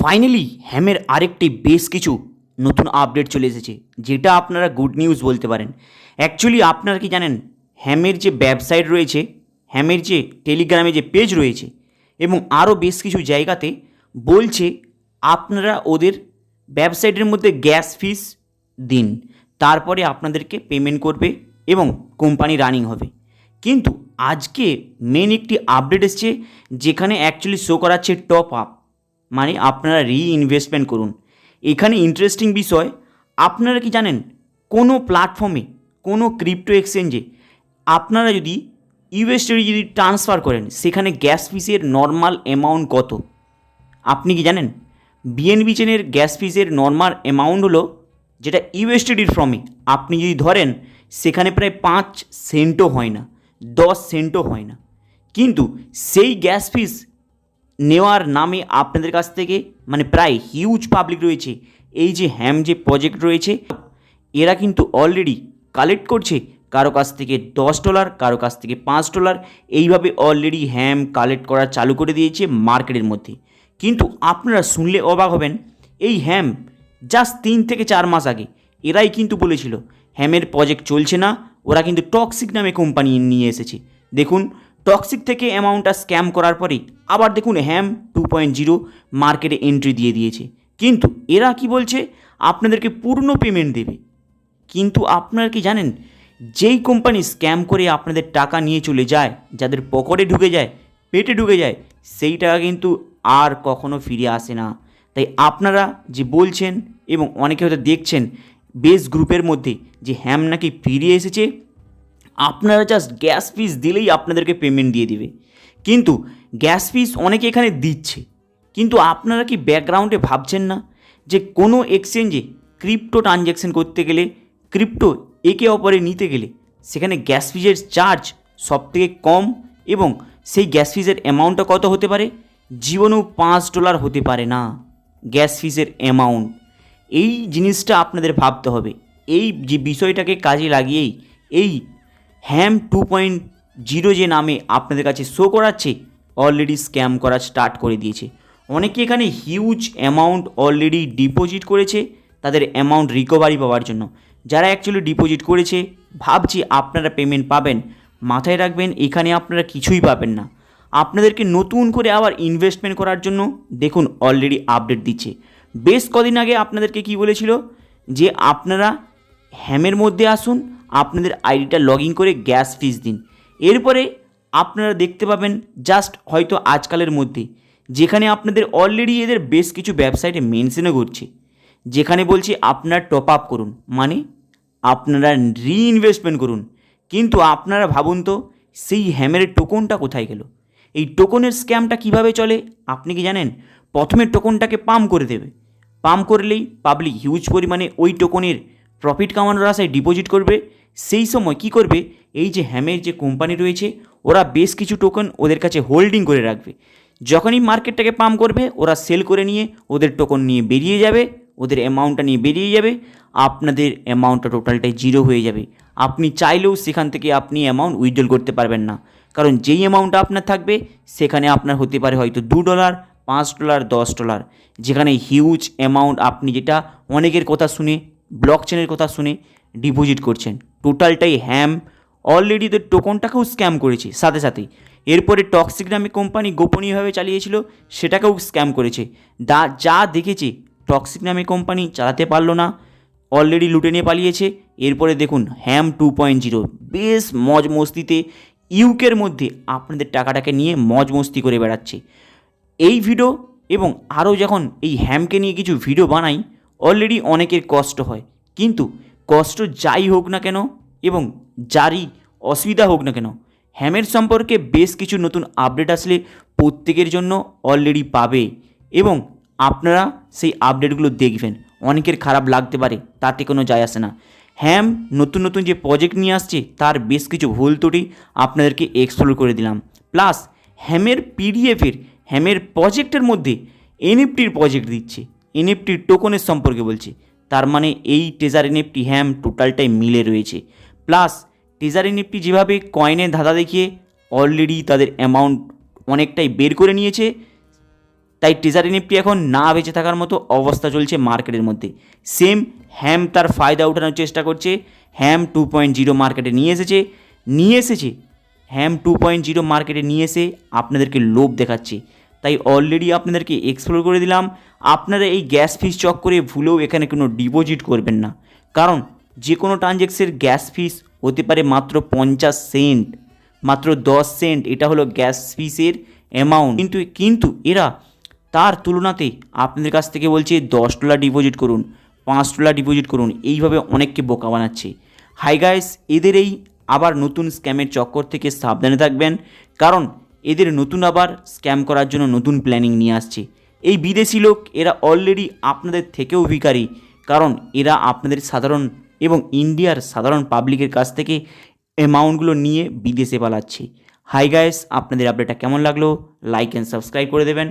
Finally হ্যামের আরেকটি বেশ কিছু নতুন আপডেট চলে এসেছে, যেটা আপনারা গুড নিউজ বলতে পারেন। অ্যাকচুয়ালি আপনারা কি জানেন হ্যামের যে ওয়েবসাইট রয়েছে হ্যামের যে টেলিগ্রামে যে পেজ রয়েছে, এবং আরও বেশ কিছু জায়গাতে বলছে, আপনারা ওদের ওয়েবসাইটের মধ্যে গ্যাস ফিস দিন, তারপরে আপনাদেরকে পেমেন্ট করবে এবং কোম্পানি রানিং হবে। কিন্তু আজকে মেন একটি আপডেট এসছে, যেখানে অ্যাকচুয়ালি শো করাচ্ছে টপ আপ মানে আপনারা রি ইনভেস্টমেন্ট করুন। এখানে ইন্টারেস্টিং বিষয়, আপনারা কি জানেন, কোনো প্ল্যাটফর্মে কোনো ক্রিপ্টো এক্সচেঞ্জে আপনারা যদি ইউএসডি যদি ট্রান্সফার করেন, সেখানে গ্যাস ফিসের নর্মাল অ্যামাউন্ট কত? আপনি কি জানেন? বিএনবি চেনের গ্যাস ফিসের নর্মাল অ্যামাউন্ট হলো, যেটা ইউএসটিডির ফর্মে আপনি যদি ধরেন, সেখানে প্রায় পাঁচ সেন্টও হয় না, দশ সেন্টও হয় না। কিন্তু সেই গ্যাস ফিস নেওয়ার নামে আপনাদের কাছ থেকে মানে প্রায় হিউজ পাবলিক রয়েছে। এই যে হ্যাম যে প্রজেক্ট রয়েছে, এরা কিন্তু অলরেডি কালেক্ট করছে। কারও কাছ থেকে দশ ডলার কারও কাছ থেকে পাঁচ ডলার এইভাবে অলরেডি হ্যাম কালেক্ট করা চালু করে দিয়েছে মার্কেটের মধ্যে। কিন্তু আপনারা শুনলে অবাক হবেন, এই হ্যাম জাস্ট তিন থেকে চার মাস আগে এরাই কিন্তু বলেছিল হ্যামের প্রজেক্ট চলছে না, ওরা কিন্তু টক্সিক নামে কোম্পানি নিয়ে এসেছে। দেখুন টক্সিক থেকে অ্যামাউন্টটা স্ক্যাম করার পরে আবার দেখুন হ্যাম টু পয়েন্ট জিরো মার্কেটে এন্ট্রি দিয়ে দিয়েছে। কিন্তু এরা কি বলছে? আপনাদেরকে পূর্ণ পেমেন্ট দেবে। কিন্তু আপনারা কি জানেন? যেই কোম্পানি স্ক্যাম করে আপনাদের টাকা নিয়ে চলে যায়, যাদের পকেটে ঢুকে যায়, পেটে ঢুকে যায়, সেই টাকা কিন্তু আর কখনো ফিরে আসে না। তাই আপনারা যে বলছেন এবং অনেকে হয়তো দেখছেন বেস গ্রুপের মধ্যে যে হ্যাম নাকি ফিরে এসেছে আপনারা জাস্ট গ্যাস ফিস দিলেই আপনাদেরকে পেমেন্ট দিয়ে দিবে। কিন্তু গ্যাস ফিস অনেকে এখানে দিচ্ছে। কিন্তু আপনারা কি ব্যাকগ্রাউন্ডে ভাবছেন না যে কোনো এক্সচেঞ্জে ক্রিপ্টো ট্রানজ্যাকশন করতে গেলে ক্রিপ্টো একে অপরে নিতে গেলে সেখানে গ্যাস ফিজের চার্জ সবথেকে কম এবং সেই গ্যাস ফিজের অ্যামাউন্টটা কত হতে পারে? জীবনেও পাঁচ ডলার হতে পারে না গ্যাস ফিজের অ্যামাউন্ট এই জিনিসটা আপনাদের ভাবতে হবে। এই যে বিষয়টাকে কাজে লাগিয়েই এই হ্যাম টু পয়েন্ট জিরো যে নামে আপনাদের কাছে শো করাচ্ছে অলরেডি স্ক্যাম করা স্টার্ট করে দিয়েছে। অনেকে এখানে হিউজ অ্যামাউন্ট অলরেডি ডিপোজিট করেছে তাদের অ্যামাউন্ট রিকভারি পাওয়ার জন্য। যারা অ্যাকচুয়ালি ডিপোজিট করেছে, ভাবছি আপনারা পেমেন্ট পাবেন। মাথায় রাখবেন, এখানে আপনারা কিছুই পাবেন না। আপনাদেরকে নতুন করে আবার ইনভেস্টমেন্ট করার জন্য দেখুন অলরেডি আপডেট দিচ্ছে। বেশ কদিন আগে আপনাদেরকে কি বলেছিল? যে আপনারা হ্যামের মধ্যে আসুন, আপনাদের আইডিটা লগ করে গ্যাস ফিস দিন। এরপরে আপনারা দেখতে পাবেন জাস্ট হয়তো আজকালের মধ্যে, যেখানে আপনাদের অলরেডি এদের বেশ কিছু ওয়েবসাইটে মেনশনও করছে যেখানে বলছে আপনার টপ আপ করুন মানে আপনারা রিইনভেস্টমেন্ট করুন। কিন্তু আপনারা ভাবুন তো, সেই হ্যামের টোকনটা কোথায় গেল? এই টোকনের স্ক্যামটা কীভাবে চলে? আপনি কি জানেন? প্রথমে টোকনটাকে পাম্প করে দেবে। পাম্প করলেই পাবলিক হিউজ পরিমাণে ওই টোকনের প্রফিট কামানোর আশায় ডিপোজিট করবে। সেই সময় কি করবে? এই যে হ্যামের যে কোম্পানি রয়েছে, ওরা বেশ কিছু টোকন ওদের কাছে হোল্ডিং করে রাখবে। যখনই মার্কেটটাকে পাম্প করবে, ওরা সেল করে নিয়ে ওদের টোকন নিয়ে বেরিয়ে যাবে, ওদের অ্যামাউন্টটা নিয়ে বেরিয়ে যাবে, আপনাদের অ্যামাউন্টটা টোটালটাই জিরো হয়ে যাবে। আপনি চাইলেও সেখান থেকে আপনি অ্যামাউন্ট উইথড্রল করতে পারবেন না। কারণ যেই অ্যামাউন্টটা আপনার থাকবে, সেখানে আপনার হতে পারে হয়তো দু ডলার পাঁচ ডলার দশ ডলার যেখানে হিউজ অ্যামাউন্ট আপনি যেটা অনেকের কথা শুনে ব্লক চেনের কথা শুনে ডিপোজিট করছেন। টোটালটাই হ্যাম অলরেডি তো টোকনটাকেও স্ক্যাম করেছে। সাথে সাথে এরপরে টক্সিক নামে কোম্পানি গোপনীয়ভাবে চালিয়েছিল, সেটাকেও স্ক্যাম করেছে। দা, যা দেখেছে টক্সিক নামে কোম্পানি চালাতে পারল না। অলরেডি লুটে নিয়ে পালিয়েছে। এরপরে দেখুন হ্যাম টু পয়েন্ট জিরো বেশ মজ মস্তিতে ইউকের মধ্যে আপনাদের টাকাটাকে নিয়ে মজ মস্তি করে বেড়াচ্ছে। এই ভিডিও এবং আরও যখন এই হ্যামকে নিয়ে কিছু ভিডিও বানাই অলরেডি অনেকের কষ্ট হয়। কিন্তু কষ্ট যাই হোক না কেন এবং যারই অসুবিধা হোক না কেন, হ্যামের সম্পর্কে বেশ কিছু নতুন আপডেট আসলে প্রত্যেকের জন্য অলরেডি পাবে এবং আপনারা সেই আপডেটগুলো দেখবেন। অনেকের খারাপ লাগতে পারে, তাতে কোনো যায় আসে না। হ্যাম নতুন নতুন যে প্রজেক্ট নিয়ে আসছে, তার বেশ কিছু ভুল ত্রুটি আপনাদেরকে এক্সপ্লোর করে দিলাম। প্লাস হ্যামের পিডিএফের হ্যামের প্রজেক্টের মধ্যে এনএফটির প্রজেক্ট দিচ্ছে। এনএফটির টোকনের সম্পর্কে বলছে। তার মানে এই টেজার এনএফটি হ্যাম টোটালটাই মিলে রয়েছে। প্লাস টেজার এনএফটি যেভাবে কয়েনের ধাঁধা দেখিয়ে অলরেডি তাদের অ্যামাউন্ট অনেকটাই বের করে নিয়েছে, তাই টেজার এনএফটি এখন না বেঁচে থাকার মতো অবস্থা চলছে মার্কেটের মধ্যে। সেম হ্যাম তার ফায়দা ওঠানোর চেষ্টা করছে। হ্যাম টু পয়েন্ট জিরো মার্কেটে নিয়ে এসেছে। নিয়ে এসেছে হ্যাম টু পয়েন্ট জিরো মার্কেটে নিয়ে এসে আপনাদেরকে লোভ দেখাচ্ছে। তাই অলরেডি আপনাদেরকে এক্সপ্লোর করে দিলাম। আপনারা এই গ্যাস ফিস চক করে ভুলেও এখানে কোনো ডিপোজিট করবেন না। কারণ যে কোনো ট্রানজ্যাকশনের গ্যাস ফিস হতে পারে মাত্র পঞ্চাশ সেন্ট মাত্র দশ সেন্ট এটা হলো গ্যাস ফিসের অ্যামাউন্ট কিন্তু কিন্তু এরা তার তুলনাতে আপনাদের কাছ থেকে বলছে দশ ডলার ডিপোজিট করুন, পাঁচ ডলার ডিপোজিট করুন, এইভাবে অনেককে বোকা বানাচ্ছে। হাই গাইস এদের এই আবার নতুন স্ক্যামের চক্কর থেকে সাবধানে থাকবেন। কারণ এদের নতুন আবার স্ক্যাম করার জন্য নতুন প্ল্যানিং নিয়ে আসছে। এই বিদেশি লোক, এরা অলরেডি আপনাদের থেকেও ভিকারী কারণ এরা আপনাদের সাধারণ এবং ইন্ডিয়ার সাধারণ পাবলিকের কাছ থেকে অ্যামাউন্টগুলো নিয়ে বিদেশে পালাচ্ছে। হাই গায়েস আপনাদের আপডেটটা কেমন লাগল? লাইক অ্যান্ড সাবস্ক্রাইব করে দেবেন।